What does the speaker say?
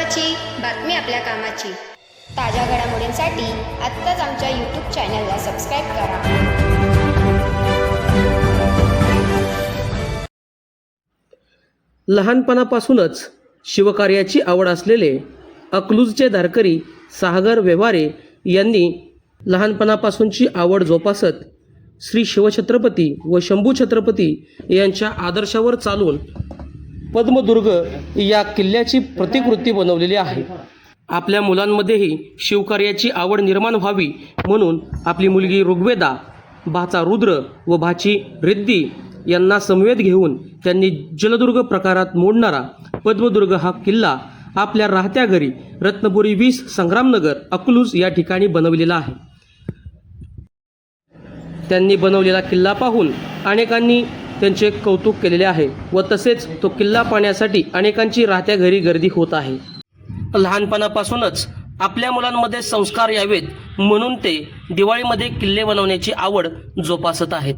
महत्त्वाची बातमी आपल्या कामाची. ताज्या घडामोडींसाठी आत्ताच आमच्या यूट्यूब चॅनलला सबस्क्राईब करा. लहानपणापासूनच शिवकार्याची आवड असलेले अकलूजचे धारकरी सागर व्यवहारे यांनी लहानपणापासूनची आवड जोपासत श्री शिवछत्रपती व शंभू छत्रपती यांच्या आदर्शावर चालून पद्मदुर्ग या किल्ल्याची प्रतिकृती बनवलेली आहे. आपल्या मुलांमध्येही शिवकार्याची आवड निर्माण व्हावी म्हणून आपली मुलगी ऋग्वेदा भाचा रुद्र व भाची रिद्धी यांना समवेत घेऊन त्यांनी जलदुर्ग प्रकारात मोडणारा पद्मदुर्ग हा किल्ला आपल्या राहत्या घरी रत्नपुरी वीस संग्रामनगर अकलूज या ठिकाणी बनवलेला आहे. त्यांनी बनवलेला किल्ला पाहून अनेकांनी त्यांचे कौतुक केलेले आहे व तसेच तो किल्ला पाहण्यासाठी अनेकांची राहत्या घरी गर्दी होत आहे. लहानपणापासूनच आपल्या मुलांमध्ये संस्कार यावेत म्हणून ते दिवाळीमध्ये किल्ले बनवण्याची आवड जोपासत आहेत.